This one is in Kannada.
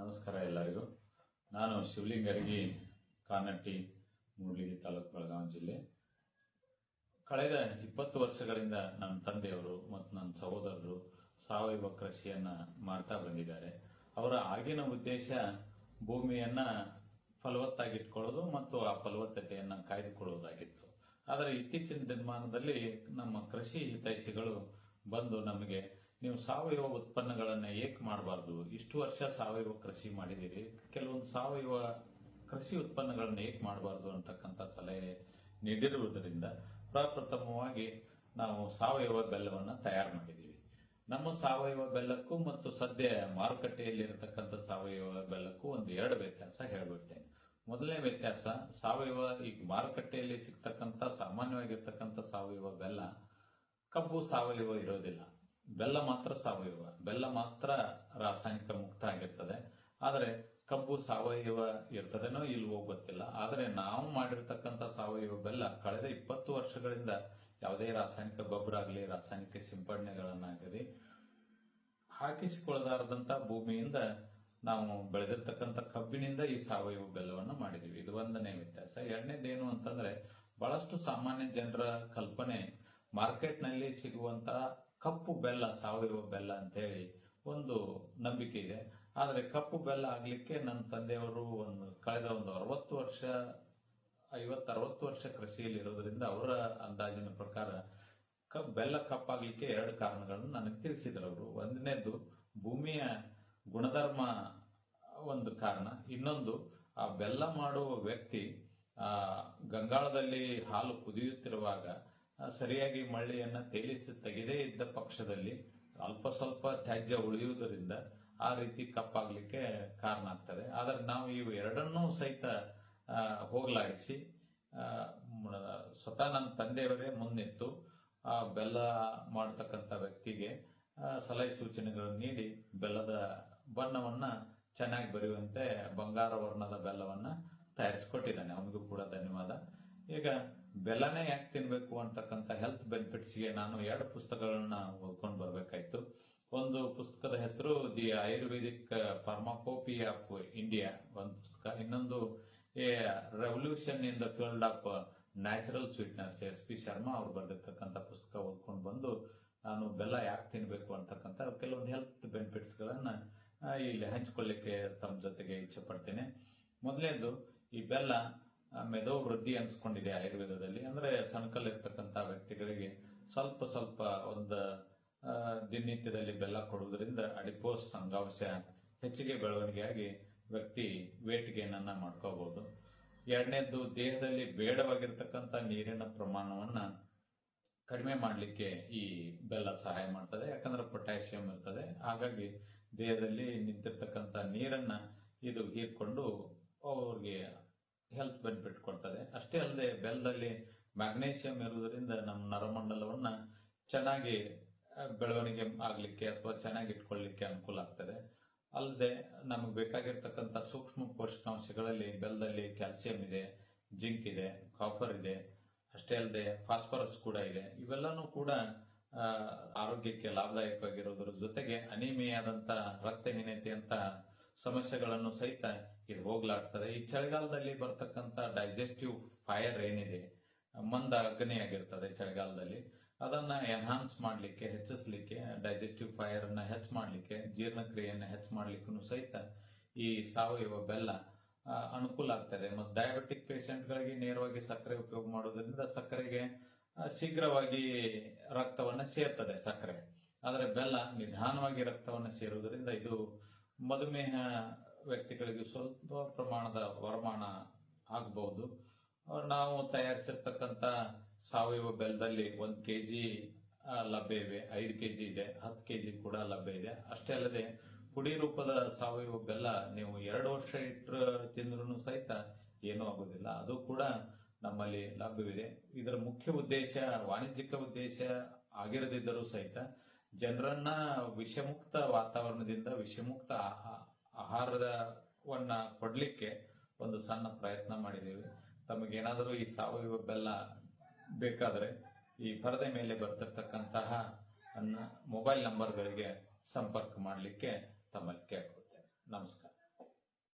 ನಮಸ್ಕಾರ ಎಲ್ಲರಿಗೂ. ನಾನು ಶಿವಲಿಂಗರಿಗೆ ಕಾನಟ್ಟಿ ಮೂಡ್ಲಿಗಿ ತಾಲೂಕು ಬೆಳಗಾವಿ ಜಿಲ್ಲೆ. ಕಳೆದ ಇಪ್ಪತ್ತು ವರ್ಷಗಳಿಂದ ನನ್ನ ತಂದೆಯವರು ಮತ್ತು ನನ್ನ ಸಹೋದರರು ಸಾವಯವ ಕೃಷಿಯನ್ನು ಮಾಡ್ತಾ ಬಂದಿದ್ದಾರೆ. ಅವರ ಆಗಿನ ಉದ್ದೇಶ ಭೂಮಿಯನ್ನು ಫಲವತ್ತಾಗಿಟ್ಕೊಳ್ಳೋದು ಮತ್ತು ಆ ಫಲವತ್ತತೆಯನ್ನು ಕಾಯ್ದುಕೊಳ್ಳುವುದಾಗಿತ್ತು ಆದರೆ ಇತ್ತೀಚಿನ ದಿನಮಾನದಲ್ಲಿ ನಮ್ಮ ಕೃಷಿ ಹಿತೈಷಿಗಳು ಬಂದು ನಮಗೆ ನೀವು ಸಾವಯವ ಉತ್ಪನ್ನಗಳನ್ನ ಏಕೆ ಮಾಡಬಾರ್ದು. ಇಷ್ಟು ವರ್ಷ ಸಾವಯವ ಕೃಷಿ ಮಾಡಿದ್ದೀರಿ. ಕೆಲವೊಂದು ಸಾವಯವ ಕೃಷಿ ಉತ್ಪನ್ನಗಳನ್ನ ಏಕೆ ಮಾಡಬಾರ್ದು ಅಂತಕ್ಕಂಥ ಸಲಹೆ ನೀಡಿರುವುದರಿಂದ ಪ್ರಪ್ರಥಮವಾಗಿ ನಾವು ಸಾವಯವ ಬೆಲ್ಲವನ್ನು ತಯಾರು ಮಾಡಿದ್ದೀವಿ. ನಮ್ಮ ಸಾವಯವ ಬೆಲ್ಲಕ್ಕೂ ಮತ್ತು ಸದ್ಯ ಮಾರುಕಟ್ಟೆಯಲ್ಲಿ ಇರತಕ್ಕಂಥ ಸಾವಯವ ಬೆಲ್ಲಕ್ಕೂ ಒಂದು ಎರಡು ವ್ಯತ್ಯಾಸ ಹೇಳ್ಬಿಡ್ತೇನೆ. ಮೊದಲನೇ ವ್ಯತ್ಯಾಸ, ಸಾವಯವ ಈಗ ಮಾರುಕಟ್ಟೆಯಲ್ಲಿ ಸಿಗ್ತಕ್ಕಂಥ ಸಾಮಾನ್ಯವಾಗಿರ್ತಕ್ಕಂಥ ಸಾವಯವ ಬೆಲ್ಲ ಕಬ್ಬು ಸಾವಯವ ಇರೋದಿಲ್ಲ. ಬೆಲ್ಲ ಮಾತ್ರ ಸಾವಯವ, ಬೆಲ್ಲ ಮಾತ್ರ ರಾಸಾಯನಿಕ ಮುಕ್ತ ಆಗಿರ್ತದೆ. ಆದರೆ ಕಬ್ಬು ಸಾವಯವ ಇರ್ತದೇನೋ ಇಲ್ವೋ ಗೊತ್ತಿಲ್ಲ. ಆದರೆ ನಾವು ಮಾಡಿರ್ತಕ್ಕಂಥ ಸಾವಯವ ಬೆಲ್ಲ ಕಳೆದ ಇಪ್ಪತ್ತು ವರ್ಷಗಳಿಂದ ಯಾವುದೇ ರಾಸಾಯನಿಕ ಗೊಬ್ಬರ ಆಗಲಿ, ರಾಸಾಯನಿಕ ಸಿಂಪಡಣೆಗಳನ್ನಾಗಲಿ ಹಾಕಿಸಿಕೊಳ್ಳದಾರದಂತ ಭೂಮಿಯಿಂದ ನಾವು ಬೆಳೆದಿರ್ತಕ್ಕಂಥ ಕಬ್ಬಿನಿಂದ ಈ ಸಾವಯವ ಬೆಲ್ಲವನ್ನು ಮಾಡಿದೀವಿ. ಇದು ಒಂದನೇ ವ್ಯತ್ಯಾಸ. ಎರಡನೇದೇನು ಅಂತಂದ್ರೆ, ಬಹಳಷ್ಟು ಸಾಮಾನ್ಯ ಜನರ ಕಲ್ಪನೆ ಮಾರ್ಕೆಟ್ನಲ್ಲಿ ಸಿಗುವಂತಹ ಕಪ್ಪು ಬೆಲ್ಲ ಸಾವಯವ ಬೆಲ್ಲ ಅಂತ ಹೇಳಿ ಒಂದು ನಂಬಿಕೆ ಇದೆ. ಆದರೆ ಕಪ್ಪು ಬೆಲ್ಲ ಆಗಲಿಕ್ಕೆ ನನ್ನ ತಂದೆಯವರು ಒಂದು ಕಳೆದ ಒಂದು ಅರವತ್ತು ವರ್ಷ, ಐವತ್ತು, ಅರವತ್ತು ವರ್ಷ ಕೃಷಿಯಲ್ಲಿ ಇರೋದ್ರಿಂದ ಅವರ ಅಂದಾಜಿನ ಪ್ರಕಾರ ಕಪ್ ಬೆಲ್ಲ ಕಪ್ಪಾಗಲಿಕ್ಕೆ ಎರಡು ಕಾರಣಗಳನ್ನು ನನಗೆ ತಿಳಿಸಿದ್ರು ಅವರು. ಒಂದನೇದು, ಭೂಮಿಯ ಗುಣಧರ್ಮ ಒಂದು ಕಾರಣ. ಇನ್ನೊಂದು, ಆ ಬೆಲ್ಲ ಮಾಡುವ ವ್ಯಕ್ತಿ ಗಂಗಾಳದಲ್ಲಿ ಹಾಲು ಕುದಿಯುತ್ತಿರುವಾಗ ಸರಿಯಾಗಿ ಮಳ್ಳಿಯನ್ನು ತೇಲಿಸಿ ತೆಗೆದೇ ಇದ್ದ ಪಕ್ಷದಲ್ಲಿ ಅಲ್ಪ ಸ್ವಲ್ಪ ತ್ಯಾಜ್ಯ ಉಳಿಯುವುದರಿಂದ ಆ ರೀತಿ ಕಪ್ಪಾಗಲಿಕ್ಕೆ ಕಾರಣ ಆಗ್ತದೆ. ಆದರೆ ನಾವು ಇವು ಎರಡನ್ನೂ ಸಹಿತ ಹೋಗಲಾಡಿಸಿ ಸ್ವತಃ ನನ್ನ ತಂದೆಯವರೇ ಮುನ್ನಿತ್ತು ಬೆಲ್ಲ ಮಾಡತಕ್ಕಂಥ ವ್ಯಕ್ತಿಗೆ ಸಲಹೆ ಸೂಚನೆಗಳನ್ನು ನೀಡಿ ಬೆಲ್ಲದ ಬಣ್ಣವನ್ನು ಚೆನ್ನಾಗಿ ಬರೆಯುವಂತೆ ಬಂಗಾರ ವರ್ಣದ ಬೆಲ್ಲವನ್ನು ತಯಾರಿಸಿಕೊಟ್ಟಿದ್ದಾನೆ. ಅವನಿಗೂ ಕೂಡ ಧನ್ಯವಾದ. ಈಗ ಬೆಲ್ಲನೇ ಯಾಕೆ ತಿನ್ಬೇಕು ಅಂತಕ್ಕಂಥ ಹೆಲ್ತ್ ಬೆನಿಫಿಟ್ಸ್ಗೆ ನಾನು ಎರಡು ಪುಸ್ತಕಗಳನ್ನ ಓದ್ಕೊಂಡು ಬರಬೇಕಾಯ್ತು. ಒಂದು ಪುಸ್ತಕದ ಹೆಸರು the Ayurvedic pharmacopoeia of India ಒಂದು ಪುಸ್ತಕ. ಇನ್ನೊಂದು a revolution in the field of natural sweetness. S P Sharma ಅವರು ಬರೆದಿರ್ತಕ್ಕಂಥ ಪುಸ್ತಕ ಓದ್ಕೊಂಡು ಬಂದು ನಾನು ಬೆಲ್ಲ ಯಾಕೆ ತಿನ್ನಬೇಕು ಅಂತಕ್ಕಂಥ ಕೆಲವೊಂದು ಹೆಲ್ತ್ ಬೆನಿಫಿಟ್ಸ್ಗಳನ್ನ ಇಲ್ಲಿ ಹಂಚಿಕೊಳ್ಳಿಕ್ಕೆ ತಮ್ಮ ಜೊತೆಗೆ ಇಚ್ಛೆ ಪಡ್ತೇನೆ. ಮೊದಲನೇದು ಈ ಬೆಲ್ಲ ಮೆದೋ ವೃದ್ಧಿ ಅನ್ಸ್ಕೊಂಡಿದೆ ಆಯುರ್ವೇದದಲ್ಲಿ. ಅಂದ್ರೆ ಸಣ್ಕಲ್ ಇರ್ತಕ್ಕಂತ ವ್ಯಕ್ತಿಗಳಿಗೆ ಸ್ವಲ್ಪ ಸ್ವಲ್ಪ ಒಂದು ದಿನನಿತ್ಯದಲ್ಲಿ ಬೆಲ್ಲ ಕೊಡುವುದರಿಂದ ಅಡಿಪೋಸ್ ಅಂಗಾಂಶ ಹೆಚ್ಚಿಗೆ ಬೆಳವಣಿಗೆಯಾಗಿ ವ್ಯಕ್ತಿ ವೇಟ್ ಗೇನ್ ಅನ್ನ ಮಾಡ್ಕೋಬಹುದು ಎರಡನೇದು, ದೇಹದಲ್ಲಿ ಬೇಡವಾಗಿರ್ತಕ್ಕಂಥ ನೀರಿನ ಪ್ರಮಾಣವನ್ನ ಕಡಿಮೆ ಮಾಡಲಿಕ್ಕೆ ಈ ಬೆಲ್ಲ ಸಹಾಯ ಮಾಡ್ತದೆ. ಯಾಕಂದ್ರೆ ಪೊಟ್ಯಾಸಿಯಂ ಇರ್ತದೆ. ಹಾಗಾಗಿ ದೇಹದಲ್ಲಿ ನಿಂತಿರ್ತಕ್ಕಂಥ ನೀರನ್ನ ಇದು ಹೀರ್ಕೊಂಡು ಅವ್ರಿಗೆ ಹೆಲ್ತ್ ಬೆನಿಫಿಟ್ ಕೊಡ್ತದೆ. ಅಷ್ಟೇ ಅಲ್ಲದೆ ಬೆಲ್ಲದಲ್ಲಿ ಮ್ಯಾಗ್ನೇಷಿಯಂ ಇರುವುದರಿಂದ ನಮ್ಮ ನರಮಂಡಲವನ್ನ ಚೆನ್ನಾಗಿ ಬೆಳವಣಿಗೆ ಆಗಲಿಕ್ಕೆ ಅಥವಾ ಚೆನ್ನಾಗಿ ಇಟ್ಕೊಳ್ಳಿಕ್ಕೆ ಅನುಕೂಲ ಆಗ್ತದೆ. ಅಲ್ಲದೆ ನಮಗೆ ಬೇಕಾಗಿರ್ತಕ್ಕಂಥ ಸೂಕ್ಷ್ಮ ಪೋಷಕಾಂಶಗಳಲ್ಲಿ ಬೆಲ್ಲದಲ್ಲಿ ಕ್ಯಾಲ್ಸಿಯಂ ಇದೆ, ಜಿಂಕ್ ಇದೆ ಕಾಪರ್ ಇದೆ, ಅಷ್ಟೇ ಅಲ್ಲದೆ ಫಾಸ್ಫರಸ್ ಕೂಡ ಇದೆ. ಇವೆಲ್ಲನೂ ಕೂಡ ಆರೋಗ್ಯಕ್ಕೆ ಲಾಭದಾಯಕವಾಗಿರೋದ್ರ ಜೊತೆಗೆ ಅನಿಮಿಯಾದಂತ ರಕ್ತಹೀನತೆಯಂತ ಸಮಸ್ಯೆಗಳನ್ನು ಸಹಿತ ಇದು ಹೋಗ್ಲಾಡ್ತದೆ. ಈ ಚಳಿಗಾಲದಲ್ಲಿ ಬರ್ತಕ್ಕಂಥ ಡೈಜೆಸ್ಟಿವ್ ಫೈರ್ ಏನಿದೆ, ಮಂದ ಅಗ್ನಿಯಾಗಿರ್ತದೆ ಚಳಿಗಾಲದಲ್ಲಿ. ಅದನ್ನ ಎನ್ಹಾನ್ಸ್ ಮಾಡಲಿಕ್ಕೆ, ಹೆಚ್ಚಿಸಲಿಕ್ಕೆ ಡೈಜೆಸ್ಟಿವ್ ಫೈರ್ ಅನ್ನ ಹೆಚ್ಚು ಮಾಡಲಿಕ್ಕೆ, ಜೀರ್ಣಕ್ರಿಯೆಯನ್ನು ಹೆಚ್ಚು ಮಾಡಲಿಕ್ಕೂ ಸಹಿತ ಈ ಸಾವಯವ ಬೆಲ್ಲ ಅನುಕೂಲ ಆಗ್ತದೆ. ಮತ್ತು ಡಯಾಬಿಟಿಕ್ ಪೇಷಂಟ್ಗಳಿಗೆ ನೇರವಾಗಿ ಸಕ್ಕರೆ ಉಪಯೋಗ ಮಾಡೋದ್ರಿಂದ ಸಕ್ಕರೆಗೆ ಶೀಘ್ರವಾಗಿ ರಕ್ತವನ್ನ ಸೇರ್ತದೆ ಸಕ್ಕರೆ. ಆದರೆ ಬೆಲ್ಲ ನಿಧಾನವಾಗಿ ರಕ್ತವನ್ನ ಸೇರುವುದರಿಂದ ಇದು ಮಧುಮೇಹ ವ್ಯಕ್ತಿಗಳಿಗೆ ಸ್ವಲ್ಪ ಪ್ರಮಾಣದ ವರಮಾನ ಆಗಬಹುದು ನಾವು ತಯಾರಿಸಿರ್ತಕ್ಕಂಥ ಸಾವಯವ ಬೆಲ್ಲದಲ್ಲಿ ಒಂದು ಕೆಜಿ ಲಭ್ಯ ಇವೆ. ಐದು ಕೆ ಜಿ ಇದೆ, ಹತ್ತು ಕೆ ಜಿ ಕೂಡ ಲಭ್ಯ ಇದೆ. ಅಷ್ಟೇ ಅಲ್ಲದೆ ಪುಡಿ ರೂಪದ ಸಾವಯವ ಬೆಲ್ಲ ನೀವು ಎರಡು ವರ್ಷ ಇಟ್ಟರು ತಿಂದ್ರೂ ಸಹಿತ ಏನೂ ಆಗೋದಿಲ್ಲ. ಅದು ಕೂಡ ನಮ್ಮಲ್ಲಿ ಲಭ್ಯವಿದೆ. ಇದರ ಮುಖ್ಯ ಉದ್ದೇಶ, ವಾಣಿಜ್ಯಿಕ ಉದ್ದೇಶ ಆಗಿರದಿದ್ದರೂ ಸಹಿತ ಜನರನ್ನ ವಿಷಮುಕ್ತ ವಾತಾವರಣದಿಂದ ವಿಷಮುಕ್ತ ಆಹಾ- ಆಹಾರವನ್ನ ಕೊಡ್ಲಿಕ್ಕೆ ಒಂದು ಸಣ್ಣ ಪ್ರಯತ್ನ ಮಾಡಿದ್ದೇವೆ. ತಮಗೇನಾದರೂ ಈ ಸಾವಯವ ಬೆಲ್ಲ ಬೇಕಾದರೆ ಈ ಪರದೆ ಮೇಲೆ ಬರ್ತಿರ್ತಕ್ಕಂತಹ ಮೊಬೈಲ್ ನಂಬರ್ಗಳಿಗೆ ಸಂಪರ್ಕ ಮಾಡಲಿಕ್ಕೆ ತಮ್ಮಲ್ಲಿ ಕೇಳ್ಕೊಳ್ತೀನಿ.